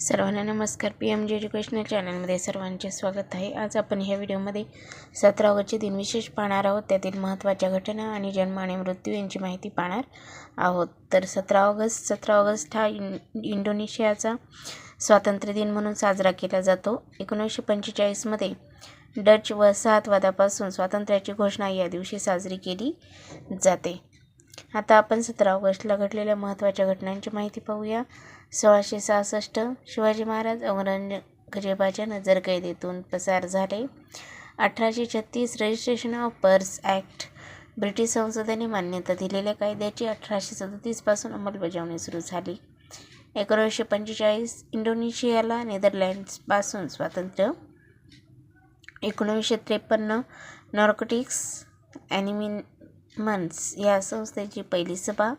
सर्वांना नमस्कार. P M G educational चॅनलमध्ये सर्वांचे स्वागत आहे. आज आपण ह्या व्हिडिओमध्ये सतरा ऑगस्टचे दिन विशेष पाहणार आहोत. त्यातील महत्त्वाच्या घटना आणि जन्म आणि मृत्यू यांची माहिती पाहणार आहोत. तर सतरा ऑगस्ट सतरा ऑगस्ट हा इन इंडोनेशियाचा स्वातंत्र्य दिन म्हणून साजरा केला जातो. एकोणीसशे पंचेचाळीसमध्ये डच वसाहतवादापासून स्वातंत्र्याची घोषणा या दिवशी साजरी केली जाते. आता आपण सतरा ऑगस्टला घडलेल्या महत्त्वाच्या घटनांची माहिती पाहूया. सोळाशे सहासष्ट शिवाजी महाराज औरंगजेबाच्या नजरकैदेतून पसार झाले. अठराशे छत्तीस registration of purse act British संसदेने मान्यता दिलेल्या कायद्याची अठराशे सदतीसपासून अंमलबजावणी सुरू झाली. एकोणीसशे पंचेचाळीस इंडोनेशियाला नेदरलँड्सपासून स्वातंत्र्य. एकोणीसशे त्रेपन्न नॉर्कोटिक्स मन्स या संस्थेची पहिली सभा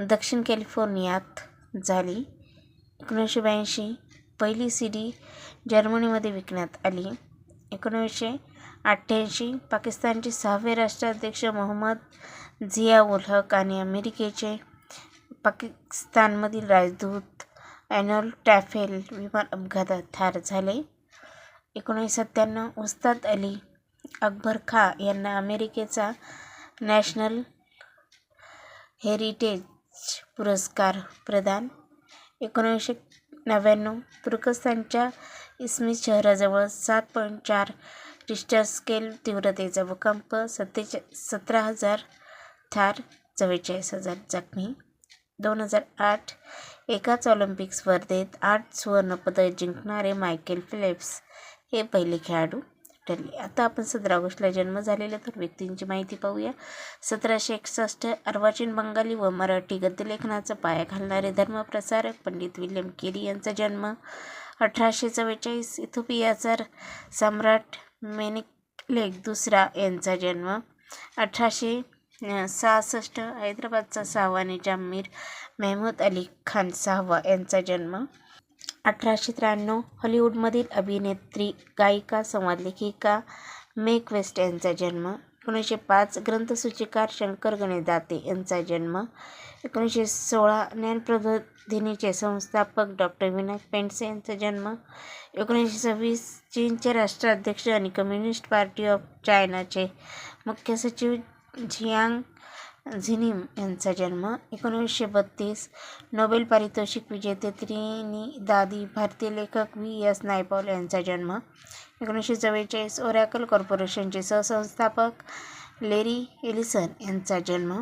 दक्षिण कॅलिफोर्नियात झाली. एकोणीसशे ब्याऐंशी पहिली सी डी जर्मनीमध्ये विकण्यात आली. एकोणीसशे अठ्ठ्याऐंशी पाकिस्तानचे सहावे राष्ट्राध्यक्ष मोहम्मद झिया उल हक आणि अमेरिकेचे पाकिस्तानमधील राजदूत ॲनोल टॅफेल विमान अपघातात ठार झाले. एकोणीसशे सत्त्याण्णव उस्ताद अली अकबर खा यांना अमेरिकेचा नॅशनल हेरिटेज पुरस्कार प्रदान. एकोणीसशे नव्याण्णव तुर्कस्तानच्या इस्मित शहराजवळ सात पॉईंट चार रिश्टर स्केल तीव्रतेचा भूकंप सत्तेचा सतरा हजार ठार चव्वेचाळीस हजार जखमी. दोन हजार आठ एकाच ऑलिम्पिक स्पर्धेत आठ सुवर्णपदक जिंकणारे मायकेल फिलिप्स हे पहिले खेळाडू ठरले आता आपण सतरा ऑगस्टला जन्म झालेल्या तर व्यक्तींची माहिती पाहूया. सतराशे एकसष्ट अर्वाचीन बंगाली व मराठी गद्यलेखनाचा पाया घालणारे धर्मप्रसारक पंडित विल्यम केरी यांचा जन्म अठराशे चव्वेचाळीस. इथोपियाचा सम्राट मेनिकलेक दुसरा यांचा जन्म अठराशे सहासष्ट. हैदराबादचा सहावा निजाम मीर मेहमूद अली खान सहावा यांचा जन्म अठराशे त्र्याण्णव हॉलिवूडमधील अभिनेत्री गायिका संवाद लेखिका मेक वेस्ट यांचा जन्म एकोणीसशे पाच ग्रंथसूचिकार शंकर गणेश दाते यांचा जन्म एकोणीसशे सोळा ज्ञानप्रबोधिनीचे संस्थापक डॉक्टर विनायक पेंडसे यांचा जन्म एकोणीसशे सव्वीस चीनचे राष्ट्राध्यक्ष आणि कम्युनिस्ट पार्टी ऑफ चायनाचे मुख्य सचिव झियांग झिनिम यांचा जन्म एकोणीसशे बत्तीस नोबेल पारितोषिक विजेते त्रिनी दादी भारतीय लेखक व्ही एस नायपॉल यांचा जन्म एकोणीसशे चव्वेचाळीस ओरॅकल कॉर्पोरेशनचे सहसंस्थापक लेरी एलिसन यांचा जन्म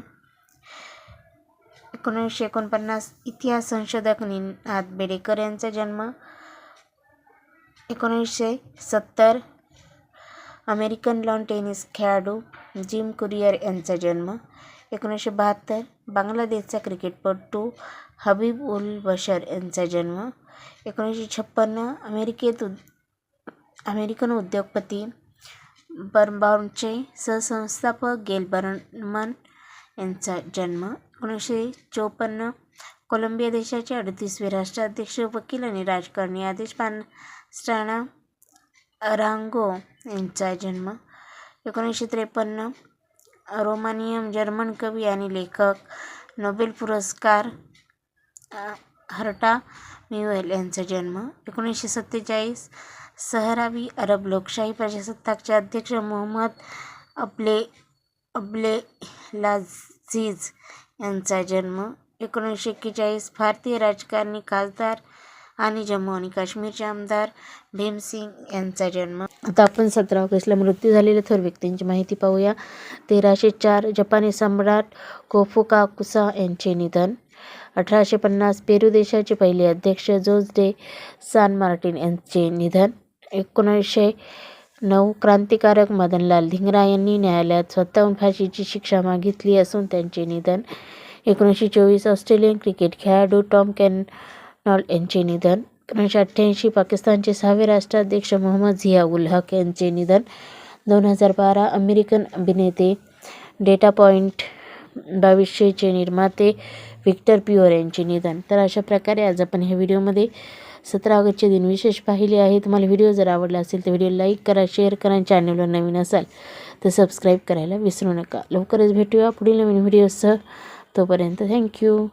एकोणीसशे एकोणपन्नास इतिहास संशोधक निनाद बेडेकर यांचा जन्म एकोणीसशे सत्तर अमेरिकन लॉन टेनिस खेळाडू जिम कुरियर यांचा जन्म एकोणीसशे बहात्तर बांगलादेशचा क्रिकेटपटू हबीब उल बशर यांचा जन्म. एकोणीसशे छप्पन्न अमेरिकेत उद अमेरिकन उद्योगपती बर्नबाउंडचे सहसंस्थापक गेल बर्नमन यांचा जन्म. एकोणीसशे चोपन्न कोलंबिया देशाचे अडतीसवे राष्ट्राध्यक्ष वकील आणि राजकारणी आदेश पानस्ट्राणा अरांगो यांचा जन्म. एकोणीसशे त्रेपन्न रोमानियम जर्मन कवी आणि लेखक नोबेल पुरस्कार हर्टा म्युएल यांचा जन्म एकोणीसशे सत्तेचाळीस सहरावी अरब लोकशाही प्रजासत्ताकचे अध्यक्ष मोहम्मद अब्ले अब्ले लाझीज यांचा जन्म एकोणीसशे एक्केचाळीस भारतीय राजकारणी खासदार आणि जम्मू आणि काश्मीरचे आमदार भीमसिंग यांचा जन्म. आता आपण सतरा ऑगस्टला मृत्यू झालेल्या थोर व्यक्तींची माहिती पाहूया. तेराशे चार जपानी सम्राट कोफुकाकुसा यांचे निधन. अठराशे पन्नास पेरू देशाचे पहिले अध्यक्ष जोज डे सान मार्टिन यांचे निधन. एकोणीसशे नऊ क्रांतिकारक मदनलाल धिंगरा यांनी न्यायालयात स्वतःहून फाशीची शिक्षा मागितली असून त्यांचे निधन. एकोणीसशे चोवीस ऑस्ट्रेलियन क्रिकेट खेळाडू टॉम कॅन नॉल यांचे निधन एकोणीसशे अठ्ठ्याऐंशी पाकिस्तानचे सहावे राष्ट्राध्यक्ष मोहम्मद झिया उल हक यांचे निधन दोन हजार बारा अमेरिकन अभिनेते डेटा पॉईंट बावीसशेचे निर्माते व्हिक्टर प्युअर यांचे निधन तर अशा प्रकारे आज आपण ह्या व्हिडिओमध्ये सतरा ऑगस्टचे दिन विशेष पाहिले आहे तुम्हाला व्हिडिओ जर आवडला असेल तर व्हिडिओ लाईक करा शेअर करा चॅनलवर नवीन असाल तर सबस्क्राईब करायला विसरू नका. लवकरच भेटूया पुढील नवीन व्हिडिओसह. तोपर्यंत थँक्यू